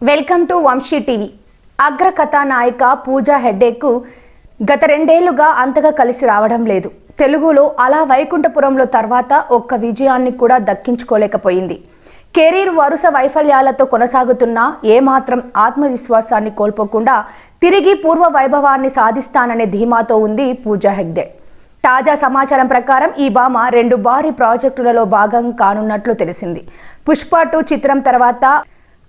Welcome to Vamsi TV. అగ్రకథా కథానాయిక Pooja headache గత రెండేళ్ళుగా అంతగా కలిసి రావడం లేదు. తెలుగులో అలా వైకుంఠపురంలో తర్వాత ఒక్క విజయాన్ని కూడా దక్కించుకోలేకపోయింది. కెరీర్ వరుస వైఫల్యాలతో కొనసాగుతున్నా ఏమాత్రం ఆత్మవిశ్వాసాన్ని కోల్పోకుండా తిరిగి పూర్వ వైభవాన్ని సాధిస్తాననే ధీమాతో ఉంది పూజా హెగ్డే. తాజా సమాచారం ప్రకారం ఈ భామ రెండు భారీ ప్రాజెక్టులలో భాగం కానున్నట్లు తెలిసింది. పుష్ప టూ చిత్రం తర్వాత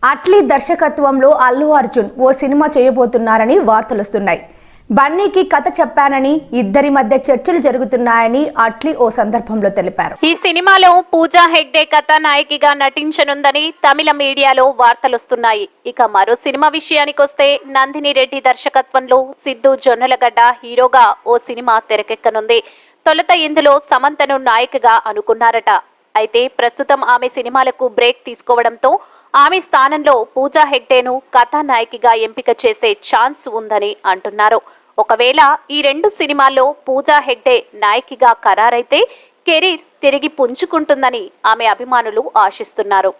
అట్లీ దర్శకత్వంలో అల్లు అర్జున్ ఓ సినిమా చేయబోతున్నారని వార్తలొస్తున్నాయి. బన్నీకి కథ చెప్పానని ఇద్దరి మధ్య చర్చలు జరుగుతున్నాయని అట్లీ ఓ సందర్భంలో తెలిపారు. ఈ సినిమాలో పూజా హెగ్డే కథానాయకిగా నటించనుందని తమిళ మీడియాలో వార్తలొస్తున్నాయి. ఇక మరో సినిమా విషయానికొస్తే నందిని రెడ్డి దర్శకత్వంలో సిద్ధు జొన్నలగడ్డ హీరోగా ఓ సినిమా తెరకెక్కనుంది. తొలుత ఇందులో సమంతను నాయకగా అనుకున్నారట. అయితే ప్రస్తుతం ఆమె సినిమాలకు బ్రేక్ తీసుకోవడంతో ఆమె స్థానంలో పూజా హెగ్డేను కథానాయకిగా ఎంపిక చేసే ఛాన్స్ ఉందని అంటున్నారు. ఒకవేళ ఈ రెండు సినిమాల్లో పూజా హెగ్డే నాయకిగా ఖరారైతే కెరీర్ తిరిగి పుంజుకుంటుందని ఆమె అభిమానులు ఆశిస్తున్నారు.